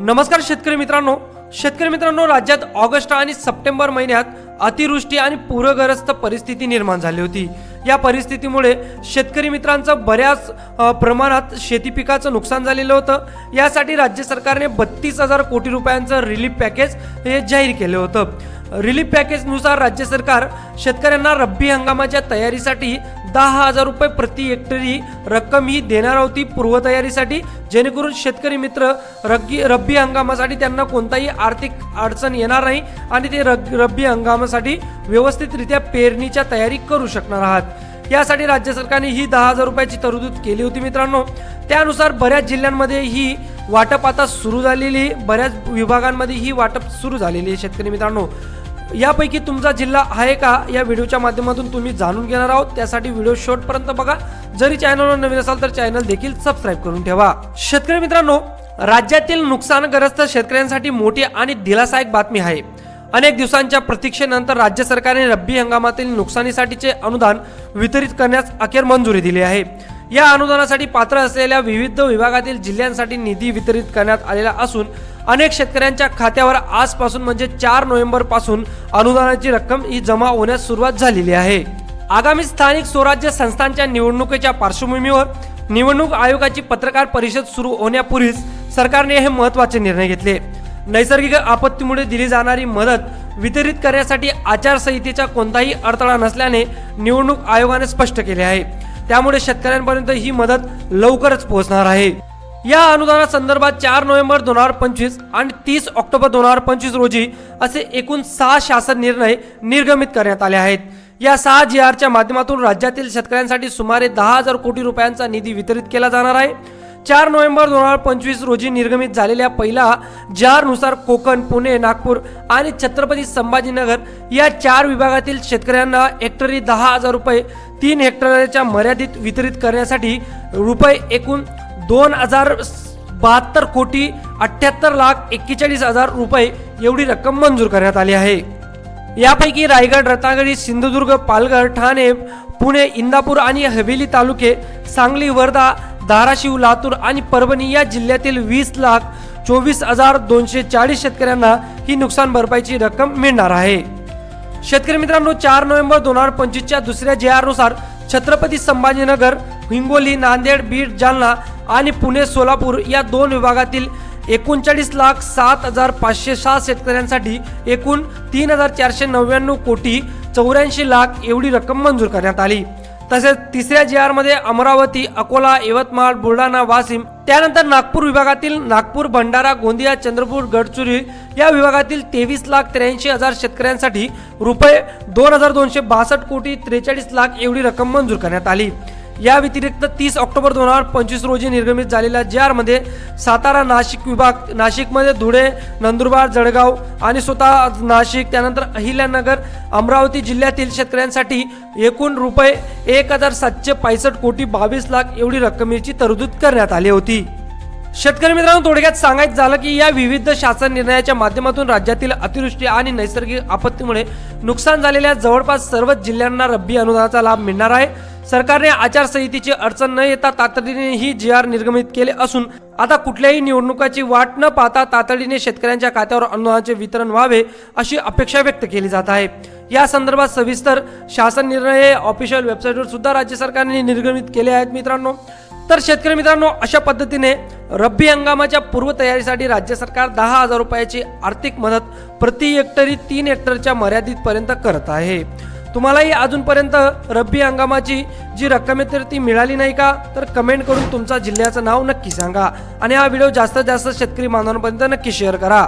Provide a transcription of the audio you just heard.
नमस्कार शेतकरी मित्रांनो. शेतकरी मित्रांनो राज्यात ऑगस्ट आणि सप्टेंबर महिन्यात अतिवृष्टी आणि पूरग्रस्त परिस्थिती निर्माण झाली होती. या परिस्थितीमुळे शेतकरी मित्रांचं बऱ्याच प्रमाणात शेती पिकाचं नुकसान झालेलं होतं. यासाठी राज्य सरकारने बत्तीस हजार कोटी रुपयांचं रिलीफ पॅकेज हे जाहीर केलं होतं. रिलीफ पॅकेजनुसार राज्य सरकार शेतकऱ्यांना रब्बी हंगामाच्या तयारीसाठी दहा हजार रुपये प्रति हेक्टरी रक्कम ही देणार होती पूर्वतयारीसाठी. जेणेकरून शेतकरी मित्र रग्गी रब्बी हंगामासाठी त्यांना कोणताही आर्थिक अडचण येणार नाही आणि ते रग रब्बी हंगामासाठी व्यवस्थितरित्या पेरणीच्या तयारी करू शकणार आहात. यासाठी राज्य सरकारने ही दहा हजार रुपयाची तरतूद केली होती मित्रांनो. त्यानुसार बऱ्याच जिल्ह्यांमध्ये ही वाटप आता सुरू झालेली बऱ्याच विभागांमध्ये ही वाटप सुरू झालेली आहे शेतकरी मित्रांनो. यापैकी तुमचा जिल्हा आहे का या व्हिडिओच्या माध्यमातून तुम्ही जाणून घेणार आहोत. त्यासाठी व्हिडिओ शेवटपर्यंत बघा. जरी चॅनलवर नवीन असाल तर चॅनल देखील सबस्क्राईब करून ठेवा. शेतकरी मित्रांनो राज्यातील नुकसानग्रस्त शेतकऱ्यांसाठी मोठी आणि दिलासायक बातमी आहे. अनेक दिवसांच्या प्रतीक्षेनंतर राज्य सरकारने रब्बी हंगामातील नुकसानीसाठीचे अनुदान वितरित करण्यास अखेर मंजुरी दिली आहे. या अनुदानासाठी पात्र असलेल्या विविध विभागातील जिल्ह्यांसाठी निधी वितरित करण्यात आलेला असून अनेक शेतकऱ्यांच्या खात्यावर आजपासून म्हणजे चार नोव्हेंबरपासून अनुदानाची रक्कम ही जमा होण्यास सुरुवात झालेली आहे. आगामी स्थानिक स्वराज्य संस्थांच्या निवडणुकीच्या पार्श्वभूमीवर निवडणूक आयोगाची पत्रकार परिषद सुरू होण्यापूर्वीच सरकारने हे महत्त्वाचे निर्णय घेतले. नैसर्गिक आपत्तीमुळे दिली जाणारी मदत वितरित करण्यासाठी आचारसंहितेचा कोणताही अडथळा नसल्याने निवडणूक आयोगाने स्पष्ट केले आहे. त्यामुळे शेतकऱ्यांपर्यंत ही मदत लवकरच पोहोचणार आहे. या अनुदानासंदर्भात चार नोव्हेंबर दोन हजार पंचवीस आणि तीस ऑक्टोबर दोन हजार पंचवीस रोजी असे एकूण सहा शासन निर्णय निर्गमित करण्यात आले आहेत. या सहा जी आरच्या माध्यमातून राज्यातील शेतकऱ्यांसाठी सुमारे दहा हजार कोटी रुपयांचा निधी वितरित केला जाणार आहे. चार नोव्हेंबर दोन हजार पंचवीस रोजी निर्गमित झालेल्या पहिला जारनुसार कोकण पुणे नागपूर आणि छत्रपती संभाजीनगर या चार विभागातील शेतकऱ्यांना हेक्टरी दहा हजार रुपये तीन हेक्टरच्या मर्यादित वितरित करण्यासाठी रुपये एकूण दोन हजार बहात्तर कोटी अठ्ठ्याहत्तर लाख एक्केचाळीस हजार रुपये एवढी रक्कम मंजूर करण्यात आली आहे. यापैकी रायगड रत्नागिरी सिंधुदुर्ग पालघर ठाणे पुणे इंदापूर आणि हवेली तालुके सांगली वर्धा धाराशिव लातूर आणि परभणी या जिल्ह्यातील वीस लाख चोवीस हजार दोनशे चाळीस शेतकऱ्यांना ही नुकसान भरपाईची रक्कम मिळणार आहे. शेतकरी मित्रांनो चार नोव्हेंबर दोन हजार पंचवीसच्या दुसऱ्या जे आरनुसार छत्रपती संभाजीनगर हिंगोली नांदेड बीड जालना आणि पुणे सोलापूर या दोन विभागातील एकोणचाळीस लाख सात हजार पाचशे सहा शेतकऱ्यांसाठी एकूण तीन हजार चारशे नव्याण्णव कोटी चौऱ्याऐंशी लाख एवढी रक्कम मंजूर करण्यात आली. तसेच तिसऱ्या जी मध्ये अमरावती अकोला यवतमाळ बुलढाणा वाशिम त्यानंतर नागपूर विभागातील नागपूर भंडारा गोंदिया चंद्रपूर गडचिरोली या विभागातील तेवीस लाख त्र्याऐंशी हजार शेतकऱ्यांसाठी रुपये दोन हजार दोनशे बासष्ट कोटी त्रेचाळीस लाख एवढी रक्कम मंजूर करण्यात आली. या व्यतिरिक्त तीस ऑक्टोबर दोन हजार पंचवीस रोजी निर्गमित झालेल्या जे आरमध्ये सातारा नाशिक विभाग नाशिकमध्ये धुळे नंदुरबार जळगाव आणि स्वतः नाशिक त्यानंतर अहिल्यानगर अमरावती जिल्ह्यातील शेतकऱ्यांसाठी एकूण रुपये एक हजार सातशे पासष्ट कोटी बावीस लाख एवढी रक्कमेची तरतूद करण्यात आली होती. शेतकरी मित्रांनो थोडक्यात सांगायचं झालं की या विविध शासन निर्णयाच्या माध्यमातून राज्यातील अतिवृष्टी आणि नैसर्गिक आपत्तीमुळे नुकसान झालेल्या जवळपास सर्वच जिल्ह्यांना रब्बी अनुदानाचा लाभ मिळणार आहे. सरकारने आचारसंहितेची अडचण न येता तातडीने ही जी आर निर्गमित केले असून आता कुठल्याही निवडणुकाची वाट न पाहता तातडीने शेतकऱ्यांच्या खात्यावर अनुदानाचे वितरण व्हावे अशी अपेक्षा व्यक्त केली जात आहे. या संदर्भात सविस्तर शासन निर्णय ऑफिशियल वेबसाईटवर सुद्धा राज्य सरकारने निर्गमित केले आहेत मित्रांनो. तर शेतकरी मित्रांनो अशा पद्धतीने रब्बी हंगामाच्या पूर्वतयारीसाठी राज्य सरकार दहा हजार रुपयाची आर्थिक मदत प्रति हेक्टरी तीन हेक्टरच्या मर्यादितपर्यंत करत आहे. तुम्हालाही अजूनपर्यंत रब्बी हंगामाची जी रक्कम आहे तर ती मिळाली नाही का? तर कमेंट करून तुमचा जिल्ह्याचं नाव नक्की सांगा. आणि हा व्हिडिओ जास्तीत जास्त शेतकरी बांधवांपर्यंत नक्की शेअर करा.